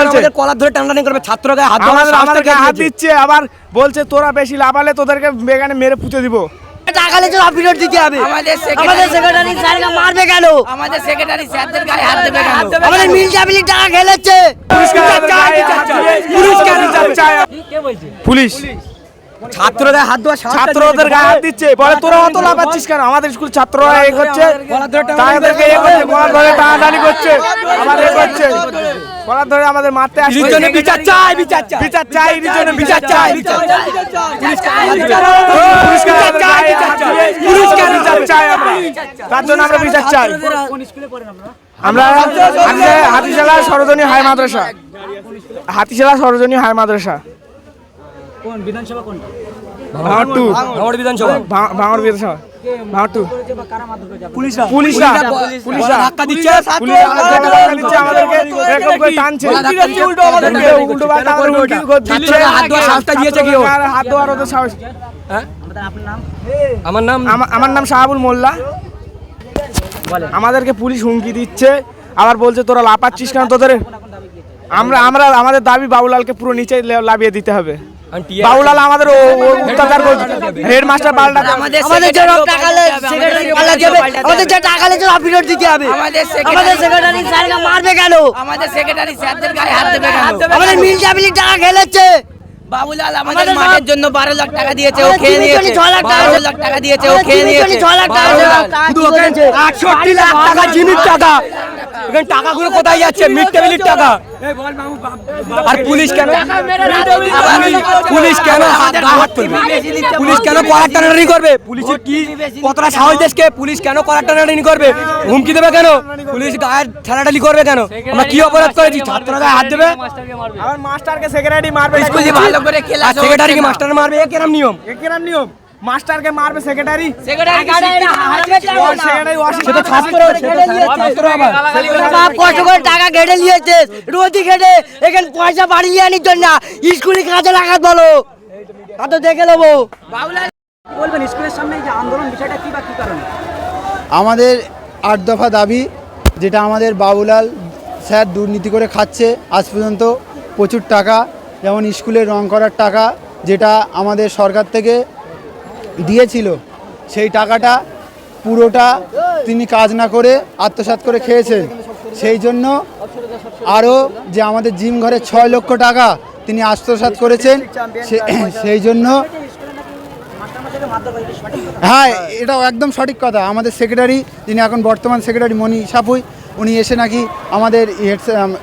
বলছে? আমাদের কলার ধরে টানাটানি করবে ছাত্র গায়ে হাত আমাদের আমাদের সাহস হাত দিচ্ছে। দিচ্ছে আবার বলছে তোরা বেশি লাভালে তোদেরকে বেগানে মেরে পুঁতে দিব। টাকা লেগে অফিসার দিতে হবে। আমাদের আমাদের সেক্রেটারি স্যারকে মারবে কেন? আমাদের সেক্রেটারি স্যারদের গায়ে হাত দেবে কেন? আমাদের মিল টাকা খেলেছে পুলিশ। ছাত্র হাত দেওয়ার ছাত্রদের গায়ে হাত দিচ্ছে। বলে তোরা অত লাফাচ্ছিস কেন? আমাদের স্কুল ছাত্ররা এ করছে তাদেরকে এ করছে। টানাটানি করছে আবার এ করছে। গলার ধরে আমাদের মারতে আসছে। জন্য বিচার চাই বিচার চাই। বিচার চাই এর জন্য বিচার চাই বিচার আমাদের গায়ে হাত দিয়ে বিচার চাই আমরা? তার জন্য আমরা বিচার চাই। আমরা? হাতিশালা- হাতিশালা সরোজনী হাই মাদ্রাসা। হাতিশালা সরোজনী হাই মাদ্রাসা। কোন বিধানসভা কোনটা? ভাঙর টু। ভাঙড় বিধানসভা। ভা- ভাঙর বিধানসভা। ভাঙর টু। বা কারা মারধর করেছে আপনাদের? পুলিশরা। পুলিশরা। পুলিশরা। ধাক্কা দিচ্ছে। পুলিশ আমাদের ধাক্কা দিচ্ছে আমাদেরকে এরকম করে টানছে। উল্টো আমাদেরকে উল্টো পাল্টা আমাদের হুমকি দিচ্ছে। হাত সাহসটা দিয়েছে সাহস। আমাদের আমার নাম আমার নাম শাহাবুল মোল্লা। আমাদেরকে পুলিশ হুমকি দিচ্ছে। আবার বলছে তোরা লাপাচ্ছিস কেন তোদের? আমরা আমরা আমাদের দাবি বাবুলালকে পুরো নিচে লাভিয়ে দিতে হবে। আমি আমাদের অত্যাচার করছে হেডমাস্টার পাল্টা আমাদের আমাদের যে টাকা পাল্টাতে হবে, আমাদের পাল্লা দেবে পাল্টাতে আমাদের যে টাকা লেগে অফিসার দিতে হবে আমাদের আমাদের সেক্রেটারি স্যারকে মারবে কেন আমাদের সেক্রেটারি স্যারদের গায়ে হাত দেবে কেন আমাদের মিল টাকা খেলেছে বাবুলাল আমাদের আমাদের মাঠের জন্য বারো লাখ টাকা দিয়েছে ও খেয়ে নিয়েছে ছ লাখ টাকা লাখ টাকা দিয়েছে ও খেয়ে নিয়েছে ছ লাখ টাকা। আটষট্টি লাখ টাকা জিনিস টাকা এখানে টাকাগুলো কোথায় যাচ্ছে? মিড টেবিলের টাকা। আর পুলিশ কেন পুলিশ কেন পুলিশ কেন কলার টানাটানি করবে? পুলিশের কি কতটা সাহস দেশকে? পুলিশ কেন কলার টানাটানি করবে? হুমকি দেবে কেন? পুলিশ গায়ের ঠেলাঠালি করবে কেন? আমরা কি অপরাধ করেছি? ছাত্ররা গায়ে হাত দেবে? আবার মাস্টারকে সেক্রেটারি মারবে। স্কুল ভালো করে খেলা আর মাস্টার মারবে এ কেরাম নিয়ম। একেরাম নিয়ম? মাস্টারকে মারবে সেক্রেটারি বাপ কষ্ট করে টাকা ঘেটে নিয়েছে রোদি ঘেটে এখানে পয়সা বাড়িয়ে আনির জন্য স্কুলে কাজে লাগাত বলো। তা তো দেখে নেব। বলবেন স্কুলের সামনে যে আন্দোলন বিষয়টা কি বা কি কারণে? আমাদের আট দফা দাবি যেটা আমাদের বাবুলাল স্যার দুর্নীতি করে খাচ্ছে আজ পর্যন্ত প্রচুর টাকা যেমন স্কুলে রং করার টাকা যেটা আমাদের সরকার থেকে দিয়েছিল সেই টাকাটা পুরোটা তিনি কাজ না করে আত্মসাৎ করে খেয়েছেন। সেই জন্য আরও যে আমাদের জিম ঘরে ছয় লক্ষ টাকা তিনি আত্মসাৎ করেছেন সে- সেই জন্য হ্যাঁ এটাও একদম সঠিক কথা। আমাদের সেক্রেটারি যিনি এখন বর্তমান সেক্রেটারি মণি সাপুই উনি এসে নাকি আমাদের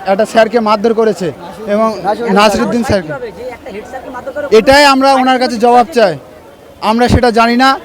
একটা স্যারকে মারধর করেছে এবং নাসিরুদ্দিন স্যারকে। এটাই আমরা ওনার কাছে জবাব চাই। আমরা সেটা জানি না।